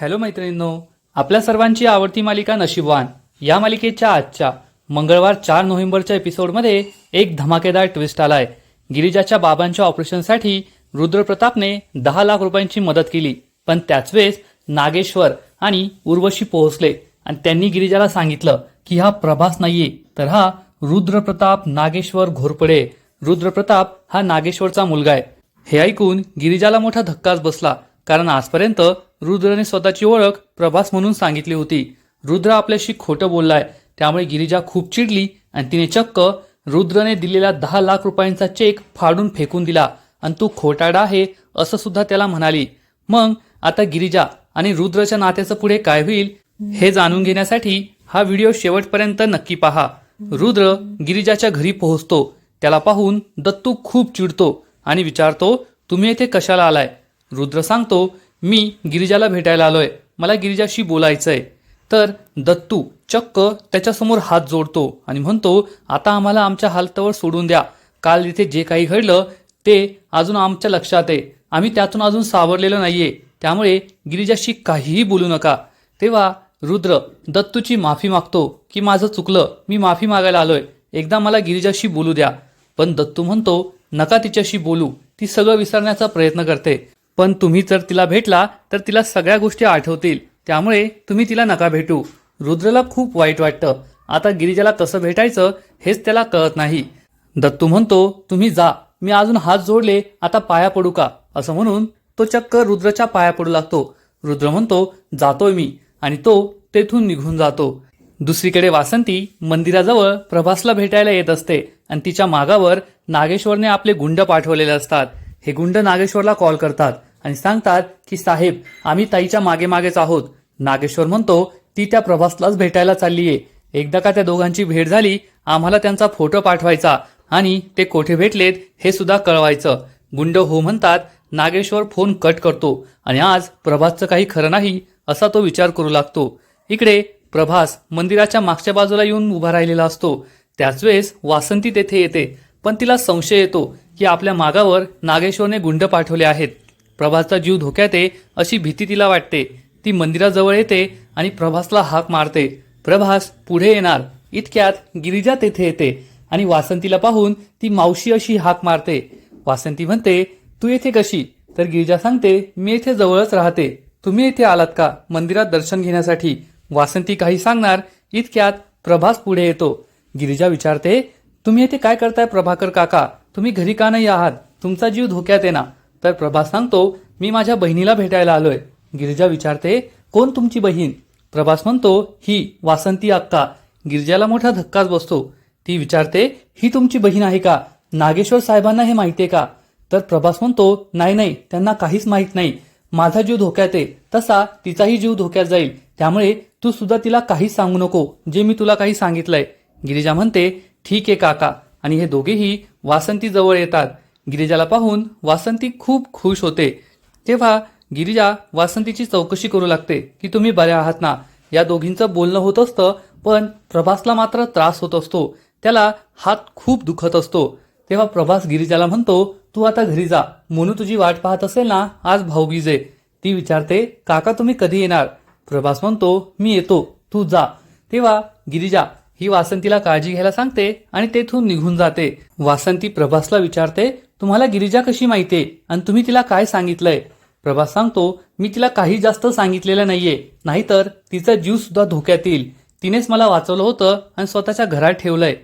Hello मैत्रिणींनो आपल्या सर्वांची आवडती मालिका नशीबवान या मालिकेच्या आजच्या मंगळवार चार नोव्हेंबरच्या एपिसोडमध्ये एक धमाकेदार ट्विस्ट आलाय. गिरिजाच्या बाबांच्या ऑपरेशनसाठी रुद्रप्रतापने दहा लाख रुपयांची मदत केली पण त्याच वेळेस नागेश्वर आणि उर्वशी पोहोचले आणि त्यांनी गिरिजाला सांगितलं की हा प्रभास नाहीये तर हा रुद्रप्रताप नागेश्वर घोरपडे. रुद्रप्रताप हा नागेश्वरचा मुलगा आहे. हे ऐकून गिरिजाला मोठा धक्काच बसला. कारण आजपर्यंत रुद्रने स्वतःची ओळख प्रभास म्हणून सांगितली होती. रुद्र आपल्याशी खोटं बोललाय. त्यामुळे गिरिजा खूप चिडली आणि तिने चक्क रुद्रने दिलेला दहा लाख रुपयांचा चेक फाडून फेकून दिला. आणि तू खोटाडा आहे असं सुद्धा त्याला म्हणाली. मग आता गिरिजा आणि रुद्रच्या नात्याचं पुढे काय होईल हे जाणून घेण्यासाठी हा व्हिडिओ शेवटपर्यंत नक्की पहा. रुद्र गिरिजाच्या घरी पोहोचतो. त्याला पाहून दत्तू खूप चिडतो आणि विचारतो तुम्ही येथे कशाला आलाय? रुद्र सांगतो मी गिरिजाला भेटायला आलोय. मला गिरिजाशी बोलायचंय. तर दत्तू चक्क त्याच्यासमोर हात जोडतो आणि म्हणतो आता आम्हाला आमच्या हालतावर सोडून द्या. काल इथे जे काही घडलं ते अजून आमच्या लक्षात आहे. आम्ही त्यातून अजून सावरलेलं नाहीये. त्यामुळे गिरिजाशी काहीही बोलू नका. तेव्हा रुद्र दत्तूची माफी मागतो की माझं चुकलं. मी माफी मागायला आलोय. एकदा मला गिरिजाशी बोलू द्या. पण दत्तू म्हणतो नका तिच्याशी बोलू. ती सगळं विसरण्याचा प्रयत्न करते. पण तुम्ही जर तिला भेटला तर तिला सगळ्या गोष्टी आठवतील. त्यामुळे तुम्ही तिला नका भेटू. रुद्रला खूप वाईट वाटतं. आता गिरिजाला कसं भेटायचं हेच त्याला कळत नाही. दत्तू म्हणतो तुम्ही जा. मी अजून हात जोडले आता पाया पडू का? असं म्हणून तो चक्क रुद्रच्या पाया पडू लागतो. रुद्र म्हणतो जातोय मी. आणि तो तेथून निघून जातो. दुसरीकडे वासंती मंदिराजवळ प्रभासला भेटायला येत असते आणि तिच्या मागावर नागेश्वरने आपले गुंड पाठवलेले असतात. हे गुंड नागेश्वरला कॉल करतात आणि सांगतात की साहेब आम्ही ताईच्या मागे मागेच आहोत. नागेश्वर म्हणतो ती त्या प्रभासलाच भेटायला चाललीये. एकदा का त्या दोघांची भेट झाली आम्हाला त्यांचा फोटो पाठवायचा आणि ते कोठे भेटलेत हे सुद्धा कळवायचं. गुंड हो म्हणतात नागेश्वर फोन कट करतो आणि आज प्रभासचं काही खरं नाही असा तो विचार करू लागतो. इकडे प्रभास मंदिराच्या मागच्या बाजूला येऊन उभा राहिलेला असतो. त्याच वेळेस वासंती तेथे येते पण तिला संशय येतो. की आपल्या मागावर नागेश्वरने गुंड पाठवले आहेत. प्रभासचा जीव धोक्यात आहे अशी भीती तिला वाटते. ती मंदिराजवळ येते आणि प्रभासला हाक मारते. प्रभास पुढे येणार. इतक्यात गिरिजा तेथे येते आणि वासंतीला पाहून ती मावशी अशी हाक मारते. वासंती म्हणते तू येथे कशी? तर गिरिजा सांगते मी येथे जवळच राहते. तुम्ही येथे आलात का मंदिरात दर्शन घेण्यासाठी? वासंती काही सांगणार. इतक्यात प्रभास पुढे येतो. गिरिजा विचारते तुम्ही येथे काय करताय प्रभाकर काका? तुम्ही घरी का नाही आहात? तुमचा जीव धोक्यात आहे ना तर प्रभास सांगतो मी माझ्या बहिणीला भेटायला आलोय. गिरिजा विचारते कोण तुमची बहीण? प्रभास म्हणतो ही वासंती अक्का गिरिजाला मोठा धक्काच बसतो. ती विचारते ही तुमची बहीण आहे का? नागेश्वर साहेबांना हे माहितीये का? तर प्रभास म्हणतो नाही नाही त्यांना काहीच माहीत नाही. माझा जीव धोक्यात आहे. तसा तिचाही जीव धोक्यात जाईल. त्यामुळे तू सुद्धा तिला काहीच सांगू नको जे मी तुला काही सांगितलंय. गिरिजा म्हणते ठीक आहे काका. आणि हे दोघेही वासंती जवळ येतात. गिरिजाला पाहून वासंती खूप खुश होते. तेव्हा गिरिजा वासंतीची चौकशी करू लागते की तुम्ही बऱ्या आहात ना? या दोघींचं बोलणं होत असतं पण प्रभासला मात्र त्रास होत असतो. त्याला हात खूप दुखत असतो. तेव्हा प्रभास गिरिजाला म्हणतो तू आता घरी जा. मोनू तुझी वाट पाहत असेल ना? आज भाऊबीज. आहे ती विचारते काका तुम्ही कधी येणार? प्रभास म्हणतो मी येतो. तू जा. तेव्हा गिरिजा ही वासंतीला काळजी घ्यायला सांगते आणि तेथून निघून जाते. वासंती प्रभासला विचारते तुम्हाला गिरिजा कशी माहितीये आणि तुम्ही तिला काय सांगितलंय? प्रभास सांगतो मी तिला काही जास्त सांगितलेलं नाहीये. नाहीतर तिचा जीव सुद्धा धोक्यात येईल. तिनेच मला वाचवलं होतं आणि स्वतःच्या घरात ठेवलंय.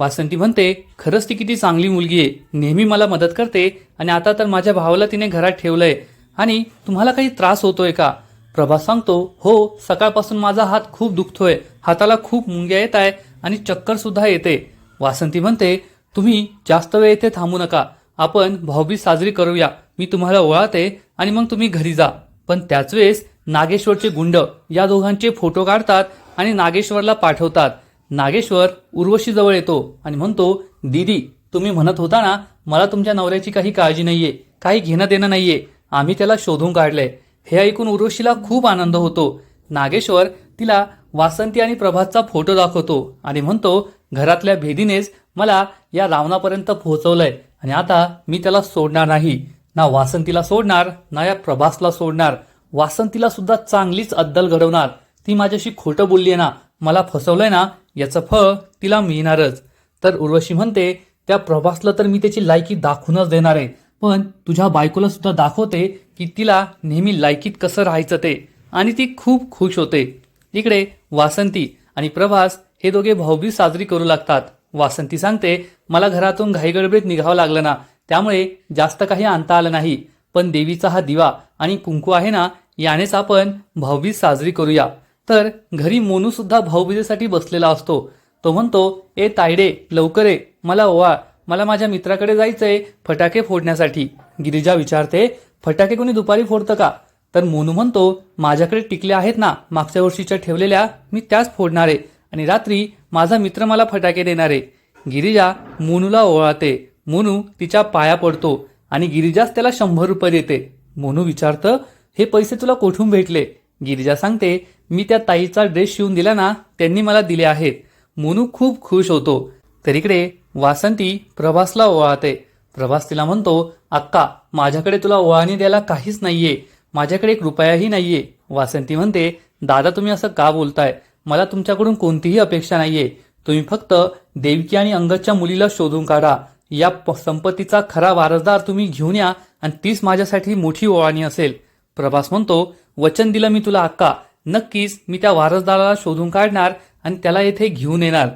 वासंती म्हणते खरंच ती किती चांगली मुलगी आहे. नेहमी मला मदत करते आणि आता तर माझ्या भावाला तिने घरात ठेवलंय. आणि तुम्हाला काही त्रास होतोय का? प्रभास सांगतो हो सकाळपासून माझा हात खूप दुखतोय हाताला खूप मुंग्या येत आहे आणि चक्कर सुद्धा येते. वासंती म्हणते तुम्ही जास्त वेळ इथे थांबू नका आपण भाऊबीज साजरी करूया मी तुम्हाला ओळखते आणि मग तुम्ही घरी जा. पण त्याच वेळेस नागेश्वरचे गुंड या दोघांचे फोटो काढतात आणि नागेश्वरला पाठवतात. नागेश्वर उर्वशीजवळ येतो आणि म्हणतो दीदी तुम्ही म्हणत होता ना मला तुमच्या नवऱ्याची काही काळजी नाहीये काही घेणं देणं नाहीये आम्ही त्याला शोधून काढलंय. हे ऐकून उर्वशीला खूप आनंद होतो. नागेश्वर तिला वासंती आणि प्रभातचा फोटो दाखवतो आणि म्हणतो घरातल्या भेदीनेच मला या रावणापर्यंत पोहोचवलंय आणि आता मी त्याला सोडणार नाही. ना वासंतीला सोडणार ना या प्रभासला सोडणार. वासंतीला सुद्धा चांगलीच अद्दल घडवणार. ती माझ्याशी खोटं बोलली आहे ना मला फसवलंय ना याचं फळ तिला मिळणारच. तर उर्वशी म्हणते त्या प्रभासला तर मी त्याची लायकी दाखवूनच देणार आहे. पण तुझ्या बायकोला सुद्धा दाखवते की तिला नेहमी लायकीत कसं राहायचं ते. आणि ती खूप खुश होते. इकडे वासंती आणि प्रभास हे दोघे भाऊबीज साजरी करू लागतात. वासंती सांगते मला घरातून घाईगडबडीत निघावं लागलं ना. त्यामुळे जास्त काही आणता आलं नाही. पण देवीचा हा दिवा आणि कुंकू आहे ना यानेच आपण भाऊबीज साजरी करूया. तर घरी मोनू सुद्धा भाऊबीजेसाठी बसलेला असतो. तो म्हणतो ए तायडे लवकर ये. मला ओवाळ. मला माझ्या मित्राकडे जायचंय फटाके फोडण्यासाठी. गिरिजा विचारते फटाके कोणी दुपारी फोडतं का? तर मोनू म्हणतो माझ्याकडे टिकल्या आहेत ना मागच्या वर्षीच्या ठेवलेल्या मी त्याच फोडणार आहे आणि रात्री माझा मित्र मला फटाके देणार. आहे गिरिजा मोनूला ओवाळते. मोनू तिच्या पाया पडतो आणि गिरिजाच त्याला शंभर रुपये देते. मोनू विचारतं हे पैसे तुला कोठून भेटले? गिरिजा सांगते मी त्या ताईचा ड्रेस शिवून दिला ना त्यांनी मला दिले आहेत. मोनू खूप खुश होतो. तर इकडे वासंती प्रभासला ओवाळते प्रभास तिला म्हणतो अक्का माझ्याकडे तुला ओवाळणी द्यायला काहीच नाहीये. माझ्याकडे एक रुपयाही नाहीये. वासंती म्हणते दादा तुम्ही असं का बोलताय? मला तुमच्याकडून कोणतीही अपेक्षा नाहीये. तुम्ही फक्त देवकी आणि अंगदच्या मुलीला शोधून काढा. या प- संपत्तीचा खरा वारसदार तुम्ही घेऊन या आणि तीच माझ्यासाठी मोठी ओवाळणी असेल. प्रभास म्हणतो वचन दिलं मी तुला अक्का. नक्कीच मी त्या वारसदाराला शोधून काढणार आणि त्याला येथे घेऊन येणार.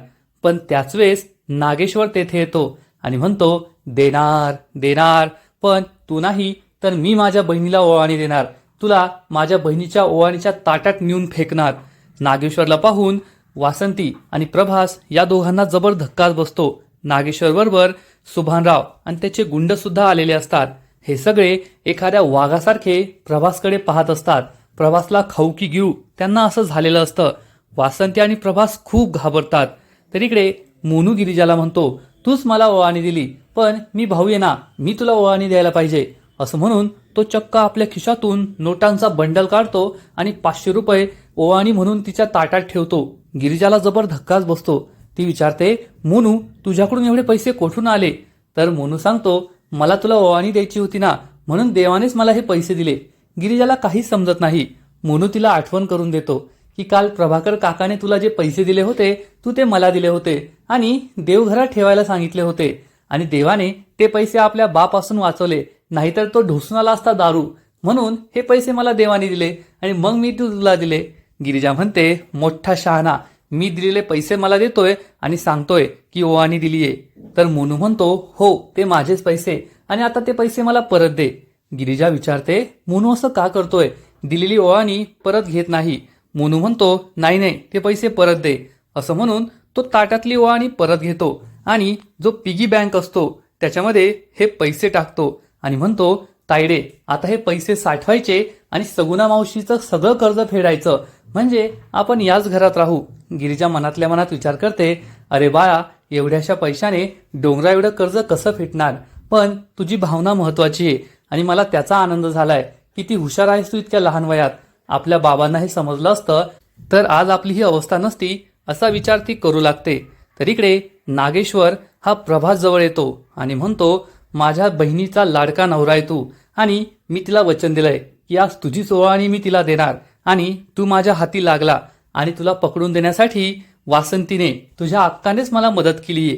पण त्याच वेळेस नागेश्वर तेथे येतो आणि म्हणतो देणार देणार पण तू नाही तर मी माझ्या बहिणीला ओवाळणी देणार. तुला माझ्या बहिणीच्या ओवाळणीच्या ताटात नेऊन फेकणार. नागेश्वरला पाहून वासंती आणि प्रभास या दोघांना जबर धक्काच बसतो. नागेश्वर बरोबर सुभानराव आणि त्याचे गुंड सुद्धा आलेले असतात. हे सगळे एखाद्या वाघासारखे प्रभासकडे पाहत असतात. प्रभासला खाऊ की घेऊ त्यांना असं झालेलं असतं. वासंती आणि प्रभास खूप घाबरतात. तर इकडे मोनू गिरीजाला म्हणतो तूच मला ओवाणी दिली पण मी भाऊ आहे ना मी तुला ओवाणी द्यायला पाहिजे. असं म्हणून तो चक्क आपल्या खिशातून नोटांचा बंडल काढतो आणि पाचशे रुपये ओवाणी म्हणून तिच्या ताटात ठेवतो. गिरिजाला जबर धक्काच बसतो. ती विचारते मोनू तुझ्याकडून एवढे पैसे कोठून आले? तर मोनू सांगतो मला तुला ओवाणी द्यायची होती ना म्हणून देवानेच मला हे पैसे दिले. गिरिजाला काहीच समजत नाही. मोनू तिला आठवण करून देतो. की काल प्रभाकर काकाने तुला जे पैसे दिले होते तू ते मला दिले होते आणि देवघरात ठेवायला सांगितले होते. आणि देवाने ते पैसे आपल्या बापासून वाचवले नाहीतर तो ढोसून आला असता दारू. म्हणून हे पैसे मला देवाने दिले आणि मग मी तुला दिले. गिरिजा म्हणते मोठा शहाणा मी दिलेले पैसे मला देतोय आणि सांगतोय की ओवानी दिलीये. तर मोनू म्हणतो हो ते माझेच पैसे आणि आता ते पैसे मला परत दे. गिरिजा विचारते मोनू असं का करतोय? दिलेली ओवानी परत घेत नाही. मोनू म्हणतो नाही नाही ते पैसे परत दे. असं म्हणून तो ताटातली आणि परत घेतो आणि जो पिगी बँक असतो त्याच्यामध्ये हे पैसे टाकतो आणि म्हणतो तायडे आता हे पैसे साठवायचे आणि सगुणा मावशीचं सगळं कर्ज फेडायचं. म्हणजे आपण याच घरात राहू. गिरिजा मनातल्या मनात विचार करते अरे बाळा एवढ्याशा पैशाने डोंगरा एवढं कर्ज कसं फेटणार पण तुझी भावना महत्वाची आहे आणि मला त्याचा आनंद झालाय. किती हुशार आहेस तू इतक्या लहान वयात. आपल्या बाबांना हे समजलं असतं. तर आज आपली ही अवस्था नसती असा विचार ती करू लागते. तर इकडे नागेश्वर हा प्रभास जवळ येतो आणि म्हणतो माझ्या बहिणीचा लाडका नवरा आहे तू आणि मी तिला वचन दिलंय. की आज तुझी सोहळाणी मी तिला देणार आणि तू माझ्या हाती लागला आणि तुला पकडून देण्यासाठी वासंतीने तुझ्या आत्तानेच मला मदत केली आहे.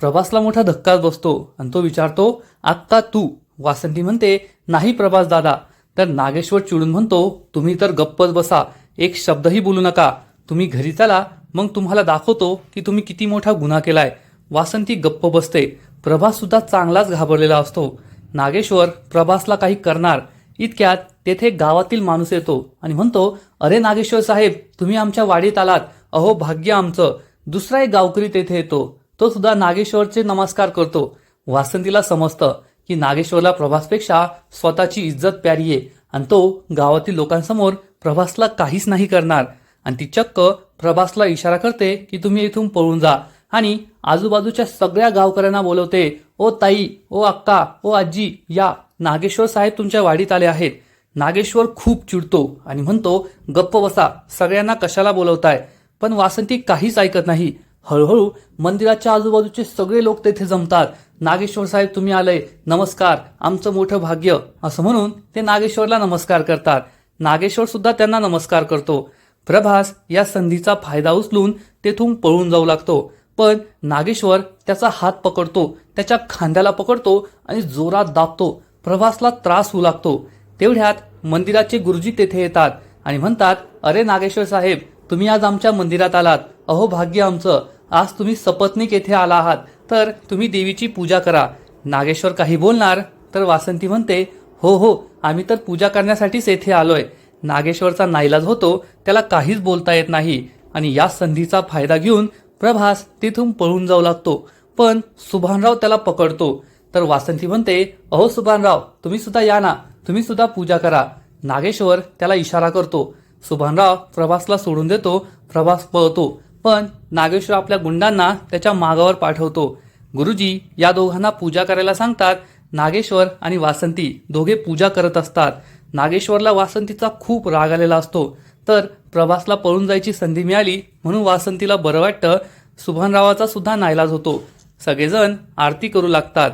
प्रभासला मोठा धक्काच बसतो आणि तो विचारतो आत्ता तू वासंती म्हणते नाही प्रभास दादा तर नागेश्वर चिडून म्हणतो तुम्ही तर गप्पच बसा. एक शब्दही बोलू नका. तुम्ही घरी चला मग तुम्हाला दाखवतो की तुम्ही किती मोठा गुन्हा केलाय. वासंती गप्प बसते. प्रभास सुद्धा चांगलाच घाबरलेला असतो. नागेश्वर प्रभासला काही करणार. इतक्यात तेथे गावातील माणूस येतो आणि म्हणतो अरे नागेश्वर साहेब तुम्ही आमच्या वाडीत आलात. अहो भाग्य आमचं. दुसरा एक गावकरी तेथे येतो. तो सुद्धा नागेश्वरचे नमस्कार करतो. वासंतीला समजतं. की नागेश्वरला प्रभासपेक्षा स्वतःची इज्जत प्यारी आहे आणि तो गावातील लोकांसमोर प्रभासला काहीच नाही करणार. आणि ती चक्क प्रभासला इशारा करते की तुम्ही इथून पळून जा. आणि आजूबाजूच्या सगळ्या गावकऱ्यांना बोलवते ओ ताई ओ अक्का ओ आजी या नागेश्वर साहेब तुमच्या वाडीत आले आहेत. नागेश्वर खूप चिडतो आणि म्हणतो गप्प बसा सगळ्यांना कशाला बोलवताय? पण वासंती काहीच ऐकत नाही. हळूहळू मंदिराच्या आजूबाजूचे सगळे लोक तेथे जमतात. नागेश्वर साहेब तुम्ही आलंय. नमस्कार. आमचं मोठं भाग्य. असं म्हणून ते नागेश्वरला नमस्कार करतात. नागेश्वर सुद्धा त्यांना नमस्कार करतो. प्रभास या संधीचा फायदा उचलून तेथून पळून जाऊ लागतो. पण नागेश्वर त्याचा हात पकडतो त्याच्या खांद्याला पकडतो आणि जोरात दाबतो. प्रभासला त्रास होऊ लागतो. तेवढ्यात मंदिराचे गुरुजी तेथे येतात आणि म्हणतात अरे नागेश्वर साहेब तुम्ही आज आमच्या मंदिरात आलात. अहो भाग्य आमचं. आज तुम्ही सपत्नीक येथे आला आहात. तर तुम्ही देवीची पूजा करा. नागेश्वर काही बोलणार तर वासंती म्हणते हो हो आम्ही तर पूजा करण्यासाठीच येथे आलोय. नागेश्वरचा नाईलाज होतो त्याला काहीच बोलता येत नाही. आणि या संधीचा फायदा घेऊन प्रभास तिथून पळून जाऊ लागतो. पण सुभानराव त्याला पकडतो. तर वासंती म्हणते अहो सुभानराव तुम्ही सुद्धा या ना. तुम्ही सुद्धा पूजा करा. नागेश्वर त्याला इशारा करतो. सुभानराव प्रभासला सोडून देतो. प्रभास पळतो. पण नागेश्वर आपल्या गुंडांना त्याच्या मागावर पाठवतो. गुरुजी या दोघांना पूजा करायला सांगतात. नागेश्वर आणि वासंती दोघे पूजा करत असतात. नागेश्वरला वासंतीचा खूप राग आलेला असतो. तर प्रभासला पळून जायची संधी मिळाली म्हणून वासंतीला बरं वाटतं. सुभानरावाचा सुद्धा नाईलाज होतो. सगळेजण आरती करू लागतात.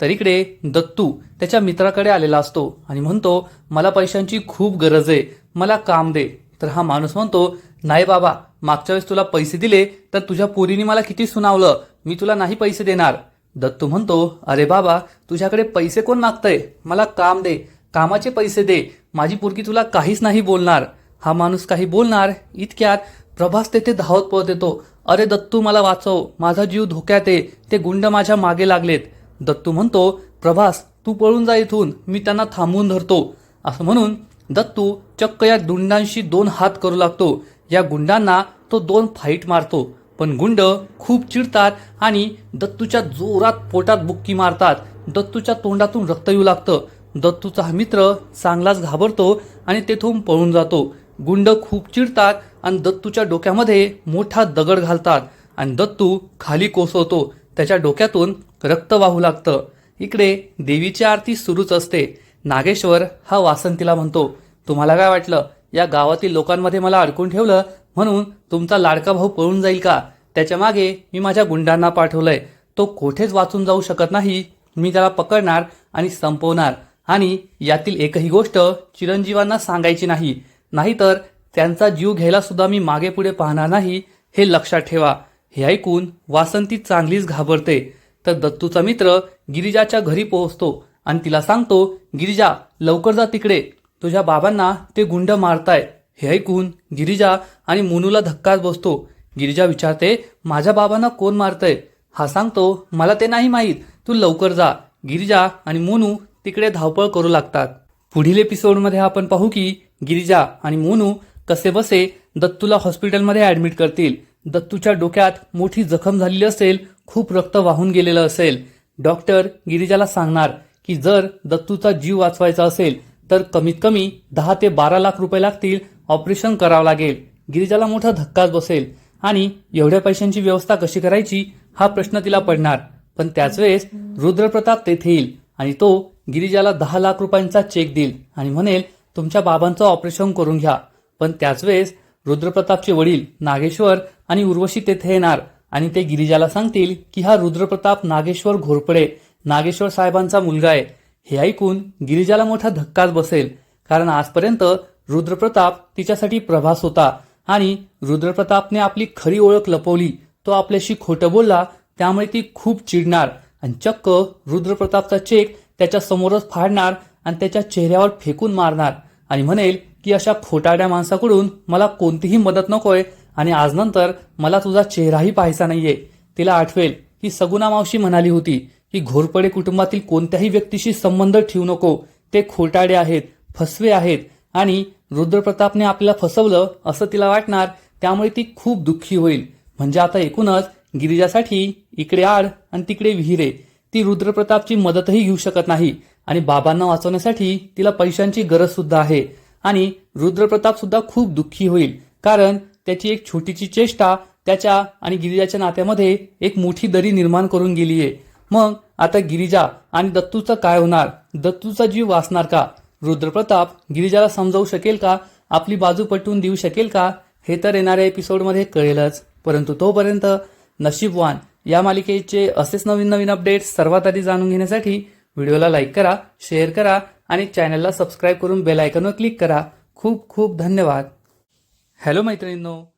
तर इकडे दत्तू त्याच्या मित्राकडे आलेला असतो आणि म्हणतो मला पैशांची खूप गरज आहे. मला काम दे. तर हा माणूस म्हणतो नाही बाबा मागच्या वेळेस तुला पैसे दिले तर तुझ्या पोरीने मला किती सुनावलं? मी तुला नाही पैसे देणार. दत्तू म्हणतो अरे बाबा तुझ्याकडे पैसे कोण मागतंय? मला काम दे कामाचे पैसे दे. माझी पोरगी तुला काहीच नाही बोलणार. हा माणूस काही बोलणार इतक्यात प्रभास तेथे धावत पळत येतो. अरे दत्तू मला वाचव माझा जीव धोक्यात आहे ते गुंड माझ्या मागे लागलेत. दत्तू म्हणतो प्रभास तू पळून जा इथून मी त्यांना थांबवून धरतो. असं म्हणून दत्तू चक्क या गुंडांशी दोन हात करू लागतो. या गुंडांना तो दोन फाईट मारतो. पण गुंड खूप चिडतात आणि दत्तूच्या जोरात पोटात बुक्की मारतात. दत्तूच्या तोंडातून रक्त येऊ लागतं. दत्तूचा हा मित्र चांगलाच घाबरतो आणि तेथून पळून जातो. गुंड खूप चिडतात आणि दत्तूच्या डोक्यामध्ये मोठा दगड घालतात आणि दत्तू खाली कोसळतो. त्याच्या डोक्यातून रक्त वाहू लागतं. इकडे देवीची आरती सुरूच असते. नागेश्वर हा वासंतीला म्हणतो तुम्हाला काय वाटलं? या गावातील लोकांमध्ये मला अडकून ठेवलं म्हणून तुमचा लाडका भाऊ पळून जाईल का? त्याच्यामागे मी माझ्या गुंडांना पाठवलंय. तो कोठेच वाचून जाऊ शकत नाही. मी त्याला पकडणार आणि संपवणार. आणि यातील एकही गोष्ट चिरंजीवांना सांगायची नाही. नाहीतर त्यांचा जीव घ्यायला सुद्धा मी मागे पुढे पाहणार नाही हे लक्षात ठेवा. हे ऐकून वासंती चांगलीच घाबरते. तर दत्तूचा मित्र गिरिजाच्या घरी पोहोचतो. आणि तिला सांगतो गिरिजा लवकर जा तिकडे. तुझ्या बाबांना ते गुंड मारताय. हे ऐकून गिरिजा आणि मोनूला धक्काच बसतो. गिरिजा विचारते माझ्या बाबांना कोण मारतय? हा सांगतो मला ते नाही माहीत. तू लवकर जा. गिरिजा आणि मोनू तिकडे धावपळ करू लागतात. पुढील एपिसोडमध्ये आपण पाहू की गिरिजा आणि मोनू कसे बसे दत्तूला हॉस्पिटलमध्ये ऍडमिट करतील. दत्तूच्या डोक्यात मोठी जखम झालेली असेल खूप रक्त वाहून गेलेलं असेल. डॉक्टर गिरिजाला सांगणार की जर दत्तूचा जीव वाचवायचा असेल तर कमीत कमी दहा ते बारा लाख रुपये लागतील ऑपरेशन करावं लागेल. गिरिजाला मोठा धक्काच बसेल. आणि एवढ्या पैशांची व्यवस्था कशी करायची हा प्रश्न तिला पडणार. पण त्याच वेळेस रुद्रप्रताप तेथे येईल आणि तो गिरिजाला दहा लाख रुपयांचा चेक देईल आणि म्हणेल तुमच्या बाबांचं ऑपरेशन करून घ्या. पण त्याच वेळेस रुद्रप्रतापचे वडील नागेश्वर आणि उर्वशी तेथे येणार आणि ते गिरिजाला सांगतील की हा रुद्रप्रताप नागेश्वर घोरपडे नागेश्वर साहेबांचा मुलगा आहे. हे ऐकून गिरिजाला मोठा धक्काच बसेल कारण आजपर्यंत रुद्रप्रताप तिच्यासाठी प्रभास होता आणि रुद्रप्रतापने आपली खरी ओळख लपवली. तो आपल्याशी खोटं बोलला त्यामुळे ती खूप चिडणार आणि चक्क रुद्रप्रतापचा चेक त्याच्या समोरच फाडणार आणि त्याच्या चेहऱ्यावर फेकून मारणार आणि म्हणेल की अशा खोटाड्या माणसाकडून मला कोणतीही मदत नकोय आणि आज नंतर मला तुझा चेहराही पाहायचा नाहीये. तिला आठवेल की सगुना मावशी म्हणाली होती की घोरपडे कुटुंबातील कोणत्याही व्यक्तीशी संबंध ठेवू नको. ते खोटाडे आहेत फसवे आहेत आणि रुद्रप्रतापने आपल्याला फसवलं असं तिला वाटणार त्यामुळे ती खूप दुःखी होईल. म्हणजे आता एकूणच गिरिजासाठी इकडे आड आणि तिकडे विहिरे. ती रुद्रप्रतापची मदतही घेऊ शकत नाही आणि बाबांना वाचवण्यासाठी तिला पैशांची गरज सुद्धा आहे. आणि रुद्रप्रताप सुद्धा खूप दुःखी होईल कारण त्याची एक छोटीची चेष्टा त्याच्या आणि गिरिजाच्या नात्यामध्ये एक मोठी दरी निर्माण करून गेली आहे मग आता गिरिजा आणि दत्तूचं काय होणार? दत्तूचा जीव वाचणार का? रुद्रप्रताप गिरिजाला समजावू शकेल का? आपली बाजू पटवून देऊ शकेल का? हे तर येणाऱ्या एपिसोडमध्ये कळेलच. परंतु तोपर्यंत नशीबवान या मालिकेचे असेच नवीन नवीन अपडेट्स सर्वात आधी जाणून घेण्यासाठी व्हिडिओला लाईक करा शेअर करा आणि चॅनलला सबस्क्राईब करून बेल आयकॉनवर क्लिक करा. खूप खूप धन्यवाद. हॅलो मैत्रिणींनो.